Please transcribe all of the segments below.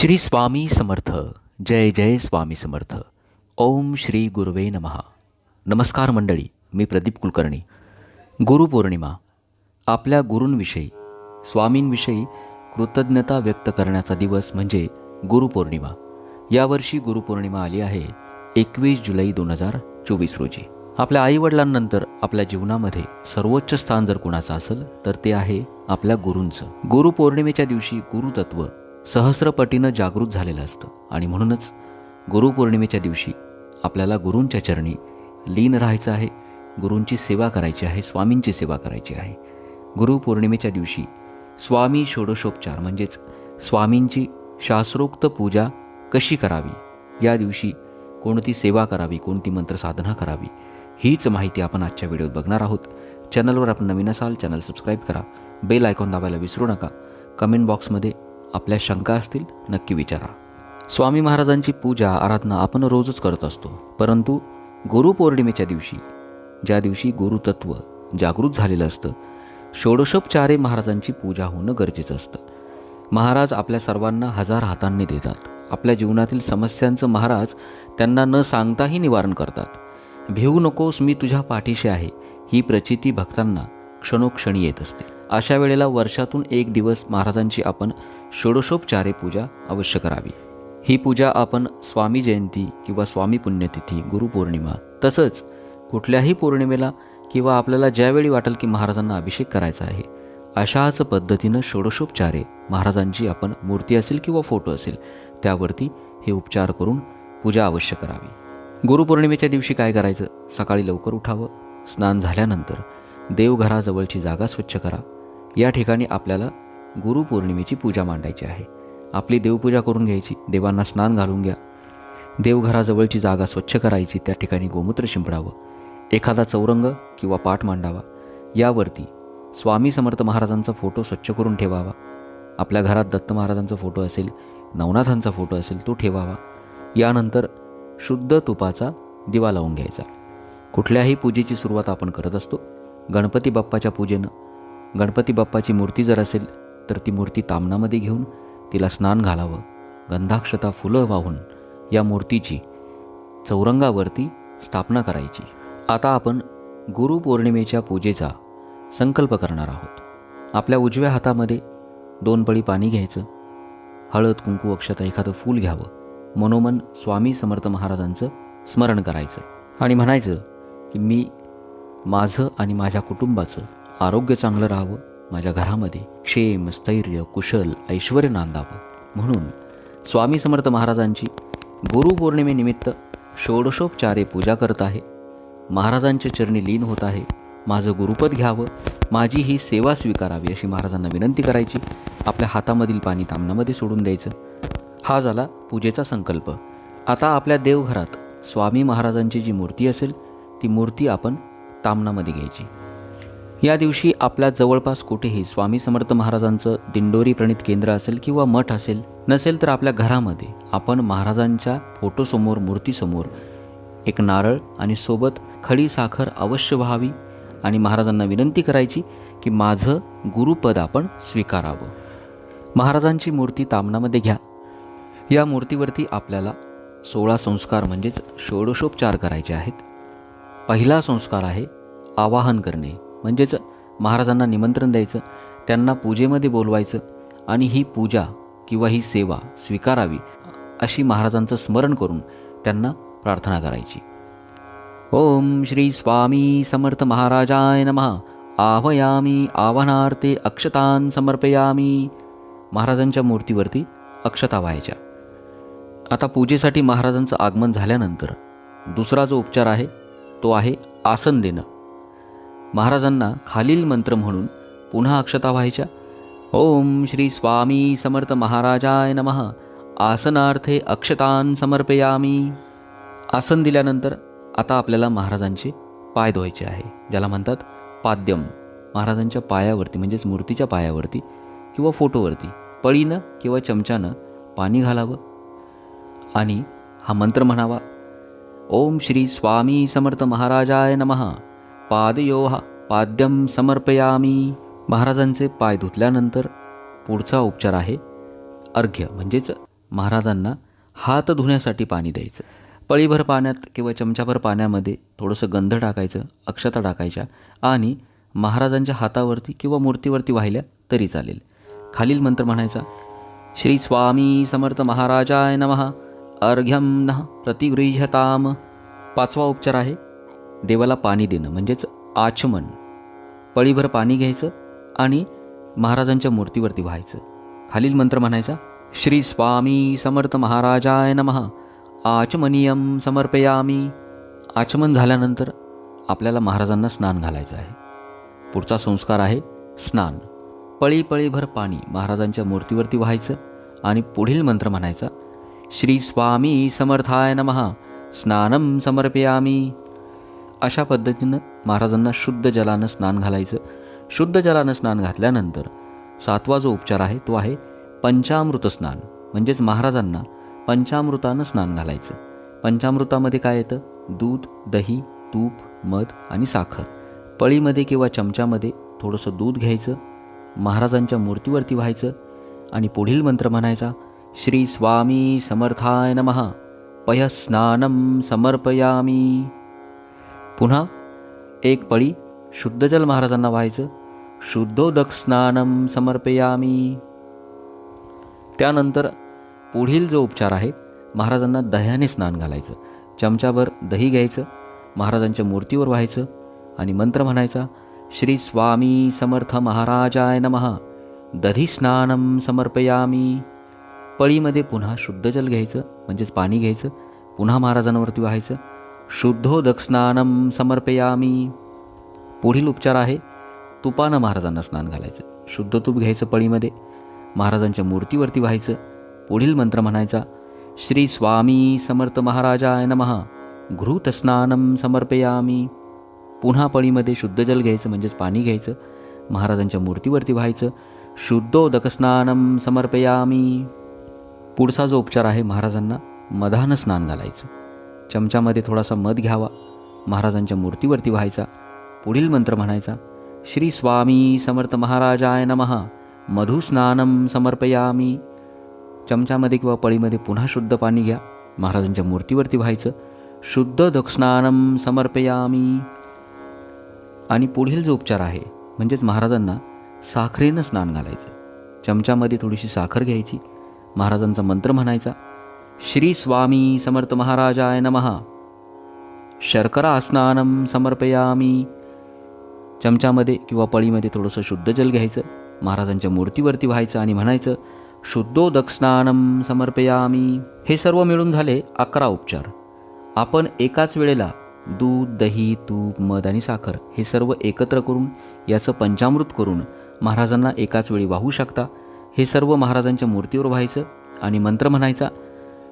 श्री स्वामी समर्थ. जय जय स्वामी समर्थ. ओम श्री गुरुवे नमहा नमस्कार मंडळी मी प्रदीप कुलकर्णी. गुरुपौर्णिमा आपल्या गुरूंविषयी स्वामींविषयी कृतज्ञता व्यक्त करण्याचा दिवस म्हणजे गुरुपौर्णिमा यावर्षी गुरुपौर्णिमा आली आहे एकवीस जुलै दोन हजार चोवीस रोजी. आपल्या आईवडिलांनंतर आपल्या जीवनामध्ये सर्वोच्च स्थान जर कुणाचं असेल तर ते आहे आपल्या गुरूंचं. गुरुपौर्णिमेच्या दिवशी गुरुतत्व सहस्रपटीनं जागृत झालेलं असतं. आणि म्हणूनच गुरुपौर्णिमेच्या दिवशी आपल्याला गुरूंच्या चरणी लीन राहायचं आहे गुरूंची सेवा करायची आहे स्वामींची सेवा करायची आहे. गुरुपौर्णिमेच्या दिवशी स्वामी षोडशोपचार म्हणजेच स्वामींची शास्त्रोक्त पूजा कशी करावी? या दिवशी कोणती सेवा करावी कोणती मंत्रसाधना करावी? हीच माहिती आपण आजच्या व्हिडिओत बघणार आहोत. चॅनलवर आपण नवीन असाल चॅनल सबस्क्राईब करा. बेल आयकॉन दाबायला विसरू नका. कमेंट बॉक्समध्ये आपल्या शंका असतील नक्की विचारा. स्वामी महाराजांची पूजा आराधना आपण रोजच करत असतो. परंतु गुरुपौर्णिमेच्या दिवशी ज्या दिवशी गुरुतत्व जागृत झालेलं असतं षोडशोपचारे महाराजांची पूजा होणं गरजेचं असतं. महाराज आपल्या सर्वांना हजार हातांनी देतात. आपल्या जीवनातील समस्यांचं महाराज त्यांना न सांगताही निवारण करतात. भिवू नकोस मी तुझ्या पाठीशी आहे ही प्रचिती भक्तांना क्षणोक्षणी येत असते. अशा वेळेला वर्षातून एक दिवस महाराजांची आपण षोडशोपचारे पूजा अवश्य करावी. ही पूजा आपण स्वामी जयंती किंवा स्वामी पुण्यतिथी गुरुपौर्णिमा तसंच कुठल्याही पौर्णिमेला किंवा आपल्याला ज्यावेळी वाटेल की महाराजांना अभिषेक करायचा आहे अशाच पद्धतीनं षोडशोपचारे महाराजांची आपण मूर्ती असेल किंवा फोटो असेल त्यावरती हे उपचार करून पूजा अवश्य करावी. गुरुपौर्णिमेच्या दिवशी काय करायचं? सकाळी लवकर उठावं. स्नान झाल्यानंतर देवघराजवळची जागा स्वच्छ करा. या ठिकाणी आपल्याला गुरुपौर्णिमेची पूजा मांडायची आहे. आपली देवपूजा करून घ्यायची. देवांना स्नान घालून घ्या. देवघराजवळची जागा स्वच्छ करायची. त्या ठिकाणी गोमूत्र शिंपडावं. एखादा चौरंग किंवा पाठ मांडावा. यावरती स्वामी समर्थ महाराजांचा फोटो स्वच्छ करून ठेवावा. आपल्या घरात दत्त महाराजांचा फोटो असेल नवनाथांचा फोटो असेल तो ठेवावा. यानंतर शुद्ध तुपाचा दिवा लावून घ्यायचा. कुठल्याही पूजेची सुरुवात आपण करत असतो. गणपती बाप्पाच्या पूजेनं. गणपती बाप्पाची मूर्ती जर असेल तर ती मूर्ती तामणामध्ये घेऊन तिला स्नान घालावं गंधाक्षता फुलं वाहून या मूर्तीची चौरंगावरती स्थापना करायची. आता आपण गुरुपौर्णिमेच्या पूजेचा संकल्प करणार आहोत. आपल्या उजव्या हातामध्ये दोन पळी पाणी घ्यायचं हळद कुंकू अक्षता एखादं फूल घ्यावं मनोमन स्वामी समर्थ महाराजांचं स्मरण करायचं आणि म्हणायचं की मी माझं आणि माझ्या कुटुंबाचं आरोग्य चांगलं राहावं. माझ्या घरामध्ये क्षेम स्थैर्य कुशल ऐश्वर नांदावं. म्हणून स्वामी समर्थ महाराजांची गुरुपौर्णिमेनिमित्त षोडशोपचारे पूजा करत आहे. महाराजांच्या चरणी लीन होत आहे. माझं गुरुपद घ्यावं. माझी ही सेवा स्वीकारावी अशी महाराजांना विनंती करायची. आपल्या हातामधील पाणी तामणामध्ये सोडून द्यायचं. हा झाला पूजेचा संकल्प. आता आपल्या देवघरात स्वामी महाराजांची जी मूर्ती असेल ती मूर्ती आपण तामणामध्ये घ्यायची. या दिवशी आपल्या जवळपास कुठेही स्वामी समर्थ महाराजांचं दिंडोरी प्रणित केंद्र असेल किंवा मठ असेल नसेल तर आपल्या घरामध्ये आपण महाराजांच्या फोटोसमोर मूर्तीसमोर एक नारळ आणि सोबत खडी साखर अवश्य व्हावी आणि महाराजांना विनंती करायची की माझं गुरुपद आपण स्वीकारावं. महाराजांची मूर्ती तामणामध्ये घ्या. या मूर्तीवरती आपल्याला सोळा संस्कार म्हणजेच षोडशोपचार करायचे आहेत. पहिला संस्कार आहे आवाहन करणे. म्हणजेच महाराजांना निमंत्रण द्यायचं त्यांना पूजेमध्ये बोलवायचं आणि ही पूजा किंवा ही सेवा स्वीकारावी अशी महाराजांचं स्मरण करून त्यांना प्रार्थना करायची. ओम श्री स्वामी समर्थ महाराजाय नमः. आह्वयामी आव्हानार्थे अक्षतान समर्पयामी. महाराजांच्या मूर्तीवरती अक्षता व्हायच्या. आता पूजेसाठी महाराजांचं आगमन झाल्यानंतर दुसरा जो उपचार आहे तो आहे आसन देणं. महाराजांना खालील मंत्र म्हणून पुन्हा अक्षता व्हायच्या ओम श्री स्वामी समर्थ महाराजाय नमः. आसनार्थे अक्षतान समर्पयामी. आसन दिल्यानंतर आता आपल्याला महाराजांचे पाय धुवायचे आहे ज्याला म्हणतात पाद्यम. महाराजांच्या पायावरती म्हणजेच मूर्तीच्या पायावरती किंवा फोटोवरती पळीनं किंवा चमच्यानं पाणी घालावं. आणि हा मंत्र म्हणावा ओम श्री स्वामी समर्थ महाराजाय पादयोह पादयोहा पाद्यम समर्पयामी. महाराजांचे पाय धुतल्यानंतर पुढचा उपचार आहे. अर्घ्य म्हणजेच महाराजांना हात धुण्यासाठी पाणी द्यायचं. पळीभर पाण्यात किंवा चमचाभर पाण्यामध्ये थोडंसं गंध टाकायचं अक्षता टाकायच्या आणि महाराजांच्या हातावरती किंवा मूर्तीवरती वाहिल्या तरी चालेल. खालील मंत्र म्हणायचा श्री स्वामी समर्थ महाराजाय नमः. अर्घ्यम न प्रतिगृह्यताम. पाचवा उपचार आहे देवाला पाणी देणं म्हणजेच आचमन. पळीभर पाणी घ्यायचं आणि महाराजांच्या मूर्तीवरती व्हायचं. खालील मंत्र म्हणायचा श्री स्वामी समर्थ महाराजाय नमहा आचमनीयम समर्पयामी. आचमन झाल्यानंतर आपल्याला महाराजांना स्नान घालायचं आहे. पुढचा संस्कार आहे स्नान. पळी पळीभर पाणी महाराजांच्या मूर्तीवरती व्हायचं आणि पुढील मंत्र म्हणायचा श्री स्वामी समर्थाय नमहा स्नानम समर्पयामी. अशा पद्धतीनं महाराजांना शुद्ध जलानं स्नान घालायचं. शुद्ध जलानं स्नान घातल्यानंतर सातवा जो उपचार आहे तो आहे पंचामृत स्नान. म्हणजेच महाराजांना पंचामृतानं स्नान घालायचं. पंचामृतामध्ये काय येतं? दूध दही तूप मध आणि साखर. पळीमध्ये किंवा चमच्यामध्ये थोडंसं दूध घ्यायचं महाराजांच्या मूर्तीवरती व्हायचं आणि पुढील मंत्र म्हणायचा श्री स्वामी समर्थाय नमः. पयस्नानं समर्पयामी. पुन्हा एक पळी शुद्ध जल महाराजांना व्हायचं. शुद्धोदक स्नानम समर्पयामी. त्यानंतर पुढील जो उपचार आहे महाराजांना दह्याने स्नान घालायचं. चमच्याभर दही घ्यायचं महाराजांच्या मूर्तीवर व्हायचं आणि मंत्र म्हणायचा श्री स्वामी समर्थ महाराजाय नमः. दधी स्नानम समर्पयामी. पळीमध्ये पुन्हा शुद्ध जल घ्यायचं म्हणजेच पाणी घ्यायचं पुन्हा महाराजांवरती व्हायचं. शुद्धोदक स्नानम समर्पयामी. पुढील उपचार आहे तुपानं महाराजांना स्नान घालायचं. शुद्ध तूप घ्यायचं पळीमध्ये महाराजांच्या मूर्तीवरती व्हायचं. पुढील मंत्र म्हणायचा श्री स्वामी समर्थ महाराजाय नमहा घृत स्नानम समर्पयामी. पुन्हा पळीमध्ये शुद्ध जल घ्यायचं म्हणजेच पाणी घ्यायचं. महाराजांच्या मूर्तीवरती व्हायचं शुद्धोदक स्नानम समर्पयामी. पुढचा जो उपचार आहे महाराजांना मधानं स्नान घालायचं. चमच्यामध्ये थोडासा मध घ्यावा. महाराजांच्या मूर्तीवरती व्हायचा. पुढील मंत्र म्हणायचा श्री स्वामी समर्थ महाराजाय नमहा मधुस्नानम समर्पयामी. चमच्यामध्ये किंवा पळीमध्ये पुन्हा शुद्ध पाणी घ्या. महाराजांच्या मूर्तीवरती व्हायचं शुद्ध दक्षस्नानम समर्पयामी. आणि पुढील जो उपचार आहे म्हणजेच महाराजांना साखरेनं स्नान घालायचं. चमच्यामध्ये थोडीशी साखर घ्यायची. महाराजांचा मंत्र म्हणायचा श्री स्वामी समर्थ महाराजाय नमहा शर्करा स्नानम समर्पयामी. चमच्यामध्ये किंवा पळीमध्ये थोडंसं शुद्ध जल घ्यायचं महाराजांच्या मूर्तीवरती व्हायचं आणि म्हणायचं शुद्धोदक स्नानम समर्पयामी. हे सर्व मिळून झाले अकरा उपचार. आपण एकाच वेळेला दूध दही तूप मध आणि साखर हे सर्व एकत्र करून याचं पंचामृत करून महाराजांना एकाच वेळी वाहू शकता हे सर्व महाराजांच्या मूर्तीवर व्हायचं आणि मंत्र म्हणायचा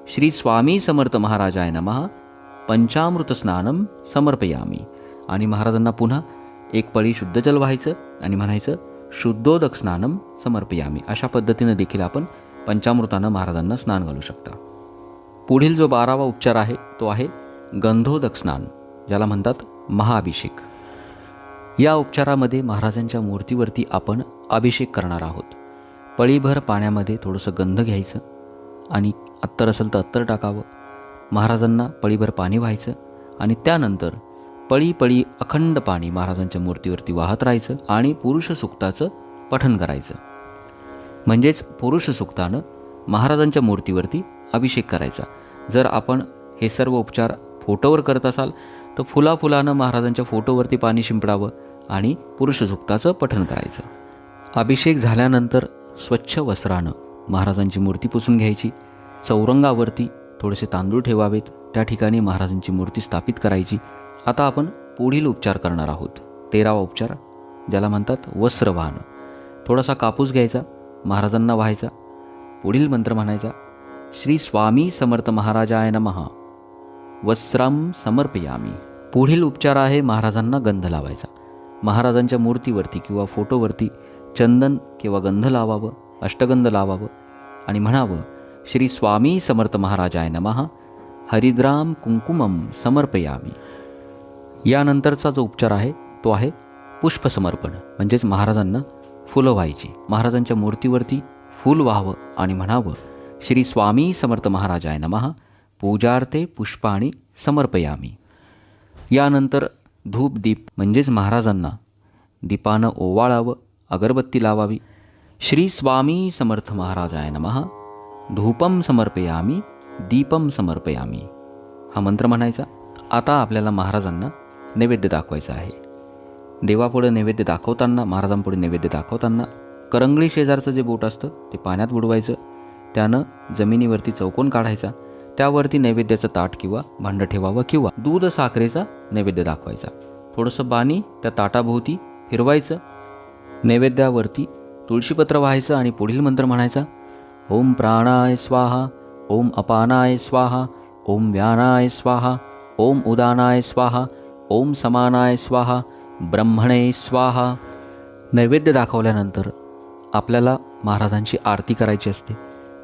श्री स्वामी समर्थ महाराजाय नमहा पंचामृत स्नानम समर्पयामी. आणि महाराजांना पुन्हा एक पळी शुद्ध जल व्हायचं आणि म्हणायचं शुद्धोदक स्नानम समर्पयामी. अशा पद्धतीनं देखील आपण पंचामृतानं महाराजांना स्नान घालू शकता. पुढील जो बारावा उपचार आहे तो आहे गंधोदक स्नान ज्याला म्हणतात महाअभिषेक. या उपचारामध्ये महाराजांच्या मूर्तीवरती आपण अभिषेक करणार आहोत. पळीभर पाण्यामध्ये थोडंसं गंध घ्यायचं आणि अत्तर असेल तर अत्तर टाकावं. महाराजांना पळीभर पाणी व्हायचं आणि त्यानंतर पळी पळी अखंड पाणी महाराजांच्या मूर्तीवरती वाहत राहायचं आणि पुरुष सुक्ताचं पठन करायचं. म्हणजेच पुरुष सुक्तानं महाराजांच्या मूर्तीवरती अभिषेक करायचा. जर आपण हे सर्व उपचार फोटोवर करत असाल तर फुलाफुलानं महाराजांच्या फोटोवरती पाणी शिंपडावं आणि पुरुष सुक्ताचं पठण करायचं. अभिषेक झाल्यानंतर स्वच्छ वस्त्रानं महाराजांची मूर्ती पुसून घ्यायची. चौरंगावरती थोडेसे तांदूळ ठेवावेत. त्या ठिकाणी महाराजांची मूर्ती स्थापित करायची. आता आपण पुढील उपचार करणार आहोत. तेरावा उपचार ज्याला म्हणतात वस्त्र वाहणं थोडासा कापूस घ्यायचा महाराजांना व्हायचा. पुढील मंत्र म्हणायचा श्री स्वामी समर्थ महाराजाय नमहा वस्त्रम समर्पयामी. पुढील उपचार आहे महाराजांना गंध लावायचा. महाराजांच्या मूर्तीवरती किंवा फोटोवरती चंदन किंवा गंध लावावं अष्टगंध लावावं आणि म्हणावं श्री स्वामी समर्थ महाराजाय नमः हरिद्राम कुंकुमम समर्पयामी. यानंतरचा जो उपचार आहे तो आहे पुष्पसमर्पण म्हणजेच महाराजांना फुलं व्हायची. महाराजांच्या मूर्तीवरती फूल व्हावं आणि म्हणावं श्री स्वामी समर्थ महाराजाय नमः पूजार्थे पुष्पाणी समर्पयामी. यानंतर धूप दीप म्हणजेच महाराजांना दीपानं ओवाळावं अगरबत्ती लावावी श्री स्वामी समर्थ महाराजाय नमः. धूपम समर्पयामी दीपम समर्पयामी. हा मंत्र म्हणायचा. आता आपल्याला महाराजांना नैवेद्य दाखवायचा आहे. देवापुढे नैवेद्य दाखवताना महाराजांपुढे नैवेद्य दाखवताना करंगळी शेजारचं जे बोट असतं ते पाण्यात बुडवायचं. त्यानं जमिनीवरती चौकोन काढायचा. त्यावरती नैवेद्याचं ताट किंवा भांडं ठेवावं किंवा दूध साखरेचा नैवेद्य दाखवायचा. थोडंसं पाणी त्या ताटाभोवती फिरवायचं. नैवेद्यावरती तुळशीपत्र व्हायचं आणि पुढील मंत्र म्हणायचा ओम प्राणाय स्वाहा ओम अपानाय स्वाहा ओम व्यानाय स्वाहा ओम उदानाय स्वाहा ओम समानाय स्वाहा ब्रह्मणे स्वाहा. नैवेद्य दाखवल्यानंतर आपल्याला महाराजांची आरती करायची असते.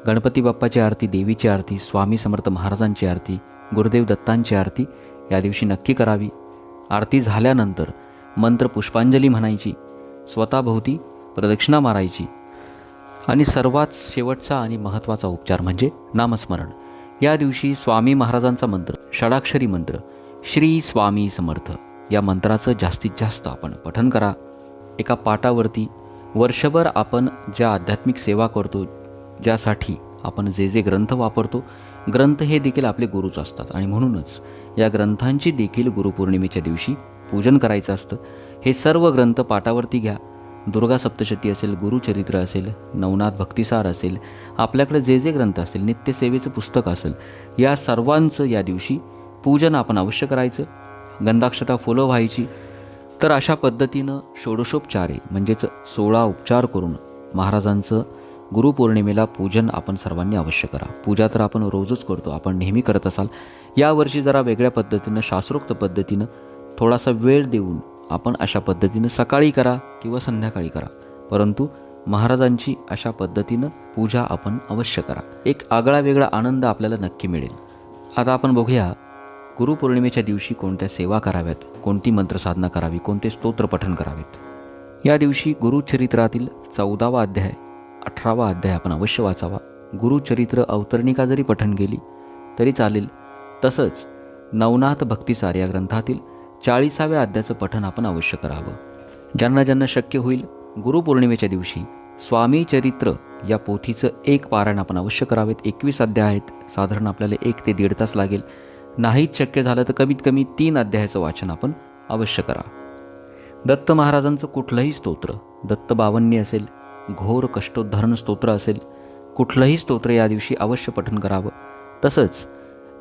गणपती बाप्पाची आरती देवीची आरती स्वामी समर्थ महाराजांची आरती गुरुदेव दत्तांची आरती या दिवशी नक्की करावी. आरती झाल्यानंतर मंत्र पुष्पांजली म्हणायची. स्वतःभोवती प्रदक्षिणा मारायची. आणि सर्वात शेवटचा आणि महत्त्वाचा उपचार म्हणजे नामस्मरण. या दिवशी स्वामी महाराजांचा मंत्र षडाक्षरी मंत्र श्री स्वामी समर्थ या मंत्राचं जास्तीत जास्त आपण पठन करा. एका पाटावरती वर्षभर आपण ज्या आध्यात्मिक सेवा करतो ज्यासाठी आपण जे जे ग्रंथ वापरतो ग्रंथ हे देखील आपले गुरुच असतात. आणि म्हणूनच या ग्रंथांची देखील गुरुपौर्णिमेच्या दिवशी पूजन करायचं असतं. हे सर्व ग्रंथ पाटावरती घ्या. दुर्गा सप्तशती असेल गुरुचरित्र असेल नवनाथ भक्तिसार असेल आपल्याकडे जे जे ग्रंथ असतील नित्यसेवेचं पुस्तक असेल या सर्वांचं या दिवशी पूजन आपण अवश्य करायचं. गंधाक्षता फुलं व्हायची. तर अशा पद्धतीनं षोडशोपचारे म्हणजेच सोळा उपचार करून महाराजांचं गुरुपौर्णिमेला पूजन आपण सर्वांनी अवश्य करा. पूजा तर आपण रोजच करतो आपण नेहमी करत असाल. यावर्षी जरा वेगळ्या पद्धतीनं शास्त्रोक्त पद्धतीनं थोडासा वेळ देऊन आपण अशा पद्धतीनं सकाळी करा किंवा संध्याकाळी करा. परंतु महाराजांची अशा पद्धतीनं पूजा आपण अवश्य करा. एक आगळा वेगळा आनंद आपल्याला नक्की मिळेल. आता आपण बघूया गुरुपौर्णिमेच्या दिवशी कोणत्या सेवा कराव्यात? कोणती मंत्रसाधना करावी? कोणते स्तोत्र पठण करावेत? या दिवशी गुरुचरित्रातील चौदावा अध्याय अठरावा अध्याय आपण अवश्य वाचावा. गुरुचरित्र अवतरणिका जरी पठण केली तरी चालेल. तसंच नवनाथ भक्तिसार या ग्रंथातील चाळीसाव्या अध्यायाचं पठण आपण अवश्य करावं. ज्यांना ज्यांना शक्य होईल गुरुपौर्णिमेच्या दिवशी स्वामी चरित्र या पोथीचं एक पारायण आपण अवश्य करावेत. एकवीस अध्याय आहेत. साधारण आपल्याला एक ते दीड तास लागेल. नाहीच शक्य झालं तर कमीत कमी तीन अध्यायाचं वाचन आपण अवश्य करा. दत्त महाराजांचं कुठलंही स्तोत्र दत्त बावन्नी असेल घोर कष्टोद्धरण स्तोत्र असेल कुठलंही स्तोत्र या दिवशी अवश्य पठन करावं. तसंच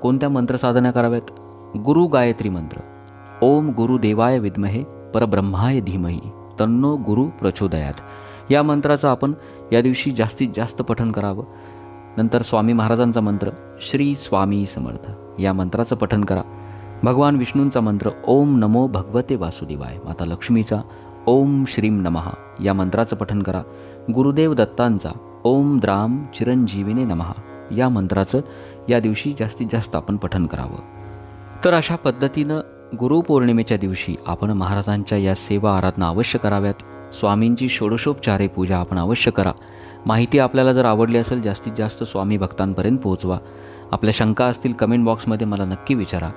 कोणत्या मंत्रसाधना कराव्यात? गुरु गायत्री मंत्र. ओम गुरुदेवाय विद्महे परब्रह्माय धीमही तन्नो गुरु प्रचोदयात. या मंत्राचं आपण या दिवशी जास्तीत जास्त पठन करावं. नंतर स्वामी महाराजांचा मंत्र श्री स्वामी समर्थ. या मंत्राचं पठन करा. भगवान विष्णूंचा मंत्र ओम नमो भगवते वासुदेवाय. माता लक्ष्मीचा ओम श्रीम नमः. या मंत्राचं पठन करा. गुरुदेव दत्तांचा ओम द्राम चिरंजीविने नमः. या मंत्राचं या दिवशी जास्तीत जास्त आपण पठन करावं. तर अशा पद्धतीनं गुरुपौर्णिमेच्या दिवशी आपण महाराजांच्या या सेवा आराधना अवश्य कराव्यात. स्वामींची षोडशोपचारे पूजा आपण अवश्य करा. माहिती आपल्याला जर आवडली असेल जास्तीत जास्त स्वामी भक्तांपर्यंत पोहोचवा. आपल्या शंका असतील कमेंट बॉक्समध्ये मला नक्की विचारा.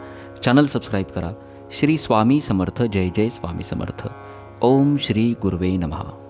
चॅनल सबस्क्राईब करा. श्री स्वामी समर्थ जय जय स्वामी समर्थ. ओम श्री गुरुवे नमः.